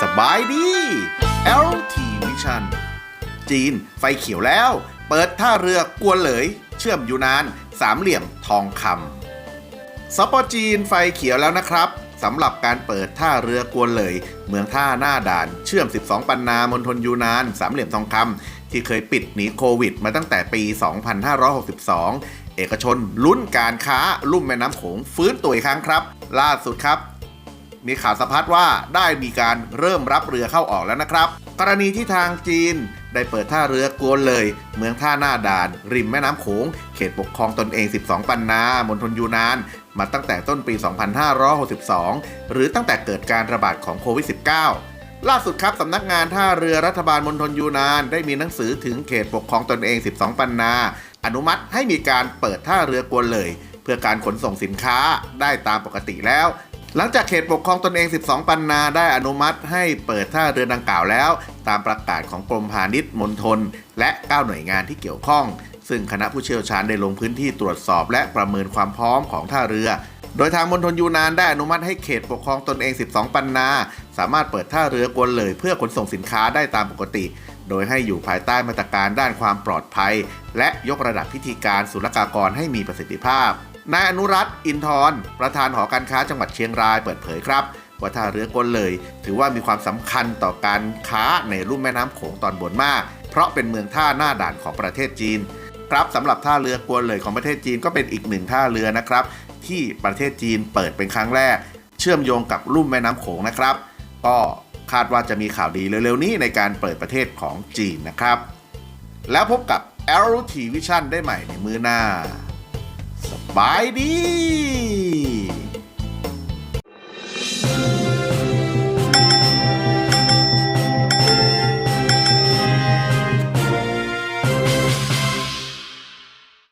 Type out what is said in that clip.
สบายดี LT Vision จีนไฟเขียวแล้ว เปิดท่าเรือกวนเหลย เชื่อมยูนาน สามเหลี่ยมทองคำสปจีนไฟเขียวแล้วนะครับสำหรับการเปิดท่าเรือกวนเหลย เมืองท่าหน้าด่าน เชื่อม 12 ปันนามณฑลยูนาน สามเหลี่ยมทองคำ ที่เคยปิดหนีโควิด มาตั้งแต่ปี 2562 เอกชนลุ้นการค้าลุ่มแม่น้ำโขงฟื้นตัวอีกครั้งครับ ล่าสุดครับ มีข่าวสะพัดว่าได้มีการเริ่มรับเรือเข้าออกแล้วนะครับ กรณีที่ทางจีนได้เปิดท่าเรือกวนเลย เมืองท่าหน้าด่าน ริมแม่น้ำโขง เขตปกครองตนเอง 12 ปันนามณฑลยูนาน มาตั้งแต่ต้นปี 2562 หรือตั้งแต่เกิดการระบาดของโควิด -19 ล่าสุดครับสำนักงานท่าเรือรัฐบาลมณฑลยูนาน ได้มีหนังสือถึงเขตปกครองตนเอง 12 ปันนา อนุมัติให้มีการเปิดท่าเรือกวนเลย เพื่อการขนส่งสินค้าได้ตามปกติแล้ว หลังจากเขตปกครองตนเอง 12 ปันนาได้อนุมัติให้เปิดท่าเรือดังกล่าวแล้ว ตามประกาศของกรมพาณิชย์มณฑลและ 9 หน่วยงานที่เกี่ยวข้อง ซึ่งคณะผู้เชี่ยวชาญได้ลงพื้นที่ตรวจสอบ และประเมินความพร้อมของท่าเรือ โดยทางมณฑลยูนานได้อนุมัติให้เขตปกครองตนเอง 12 ปันนา สามารถเปิดท่าเรือกวนเลยเพื่อขนส่งสินค้าได้ตามปกติ โดยให้อยู่ภายใต้มาตรการด้านความปลอดภัย และยกระดับพิธีการศุลกากรให้มีประสิทธิภาพ นายอนุรัตน์อินทร์ประธานหอการค้าจังหวัดเชียงรายเปิดเผยครับว่าท่าเรือกวนเลย ถือว่ามีความสำคัญต่อการค้าในรุ่มแม่น้ำโขงตอนบนมาก เพราะเป็นเมืองท่าหน้าด่านของประเทศจีน ครับสำหรับท่าเรือกวนเลยของประเทศจีนก็เป็นอีกหนึ่งท่าเรือนะครับ ที่ประเทศจีนเปิดเป็นครั้งแรก เชื่อมโยงกับลุ่มแม่น้ำโขงนะครับ ก็คาดว่าจะมีข่าวดีเร็วๆนี้ในการเปิดประเทศของจีนนะครับ แล้วพบกับ LT Vision ได้ใหม่ในมือหน้า สบายดี